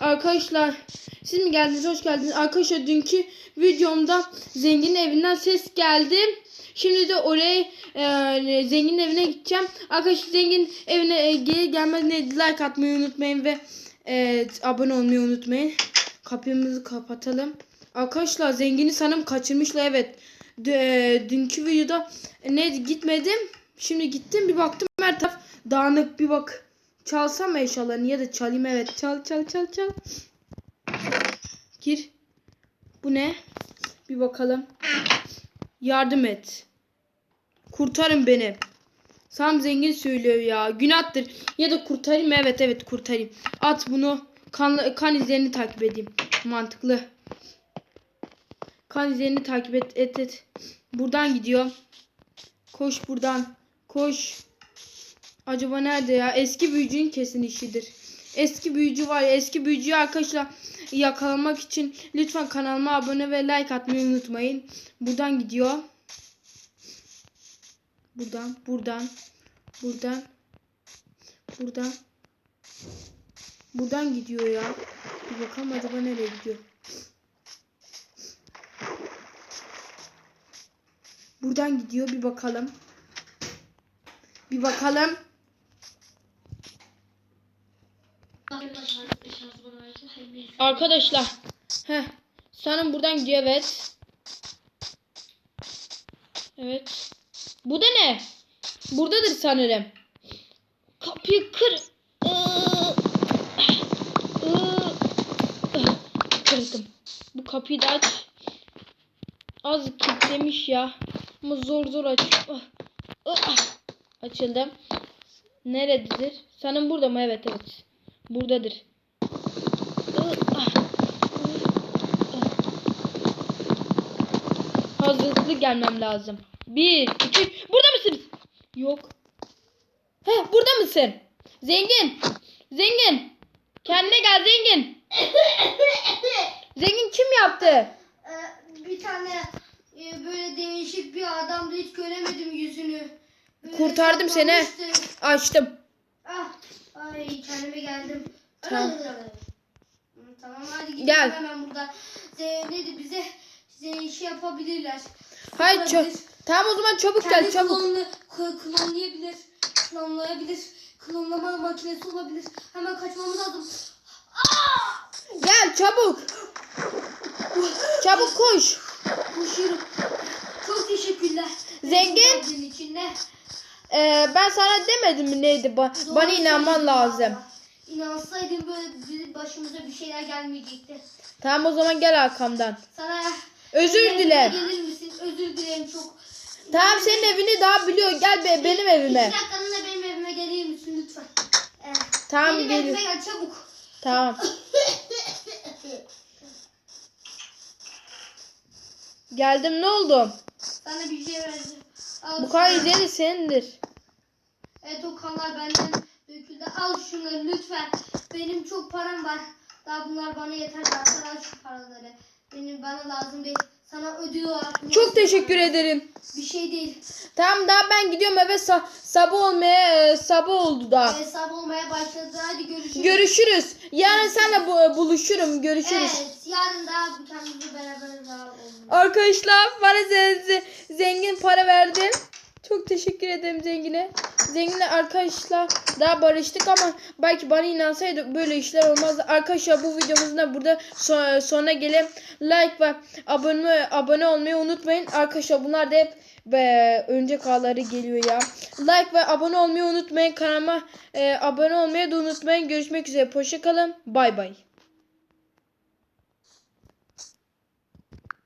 Arkadaşlar siz mi geldiniz? Hoş geldiniz. Arkadaşlar dünkü videomda zenginin evinden ses geldi. Şimdi de oraya e, zenginin evine gideceğim. Arkadaşlar zengin evine e, gelir gelmez like atmayı unutmayın ve e, abone olmayı unutmayın. Kapımızı kapatalım. Arkadaşlar zengini sanırım kaçırmışlar evet. E, dünkü videoda ne gitmedim. Şimdi gittim bir baktım her taraf dağınık bir bak. Çalsam eşyalarını ya da çalayım evet. Çal çal çal çal. Gir. Bu ne? Bir bakalım. Yardım et. Kurtarın beni. Sam zengin söylüyor ya. Günahtır. Ya da kurtarayım. Evet evet kurtarayım. At bunu. Kan, kan izlerini takip edeyim. Mantıklı. Kan izlerini takip et. Et et. Buradan gidiyor. Koş buradan. Koş. Acaba nerede ya? Eski büyücünün kesin işidir. Eski büyücü var ya. Eski büyücüyü arkadaşlar yakalamak için lütfen kanalıma abone ve like atmayı unutmayın. Buradan gidiyor. Buradan, buradan, buradan, buradan, buradan gidiyor ya. Bir bakalım acaba nereye gidiyor. Buradan gidiyor bir bakalım. Bir bakalım. Arkadaşlar. Heh. Sanırım buradan gidiyor evet. Evet. Bu da ne? Buradadır sanırım. Kapıyı kır. Kırdım. Bu kapıyı da aç. Az kilitlemiş ya. Ama zor zor aç. Ah. Ah. Açıldı. Nerededir? Sanırım burada mı? Evet evet. Buradadır. Hazırlıklı gelmem lazım. Bir, iki, burada mısınız? Yok. He, burada mısın? Zengin. Zengin. Kendine gel zengin. Zengin kim yaptı? Ee, bir tane e, böyle değişik bir adamdı hiç göremedim yüzünü. Böyle Kurtardım seni. Açtım. Ay kendime geldim. Tamam. Tamam hadi gidelim Gel. hemen burada. Ze, neydi bize ze, şey yapabilirler. Hayır çok. Tamam o zaman çabuk Kendi gel çabuk. klonunu kl- klonlayabilir. Klonlayabilir. Klonlama makinesi olabilir. Hemen kaçmamız lazım. Gel çabuk. Çabuk koş. Koşuyorum. Çok teşekkürler. Zengin. Geldiğin için de. Ee, ben sana demedim mi neydi? Ba- Doğru bana inanman lazım. İnansaydın böyle bizim başımıza bir şeyler gelmeyecekti. Tamam o zaman gel arkamdan. Sana Özür dile. Gelir misin? Özür dilerim çok. Tamam senin evini daha biliyor. Gel be, benim evime. İki dakikalığına benim evime gelir misin lütfen? Ee, Tamam benim gelir. evime gel çabuk. Tamam. Geldim ne oldu? Sana bir şey vereceğim. Al Bu kadar izleri senindir. Evet o kanlar benden döküldü. Al şunları lütfen. Benim çok param var. Daha bunlar bana yeter zaten al şu paraları. Benim bana lazım değil. Sana ödül olarak. Çok teşekkür ederim. Bir şey değil. Tamam daha ben gidiyorum eve sa- sabah olmaya e, sabah oldu daha. Hesap olmaya başladı. Hadi görüşürüz. Görüşürüz. Yarın seninle bu- buluşurum. Görüşürüz. Evet yarın daha kendimizi beraber daha olalım. Arkadaşlar bana ze- ze- zengin para verdin. Çok teşekkür ederim zengine. Zenginle arkadaşlar daha barıştık ama belki bana inansaydı böyle işler olmazdı. Arkadaşlar bu videomuzun da burada so- sonuna gelin. Like ve abone abone olmayı unutmayın. Arkadaşlar bunlar da hep ve örümcek ağları geliyor ya. Like ve abone olmayı unutmayın. Kanalıma e, abone olmayı da unutmayın. Görüşmek üzere. Hoşçakalın. Bay bay.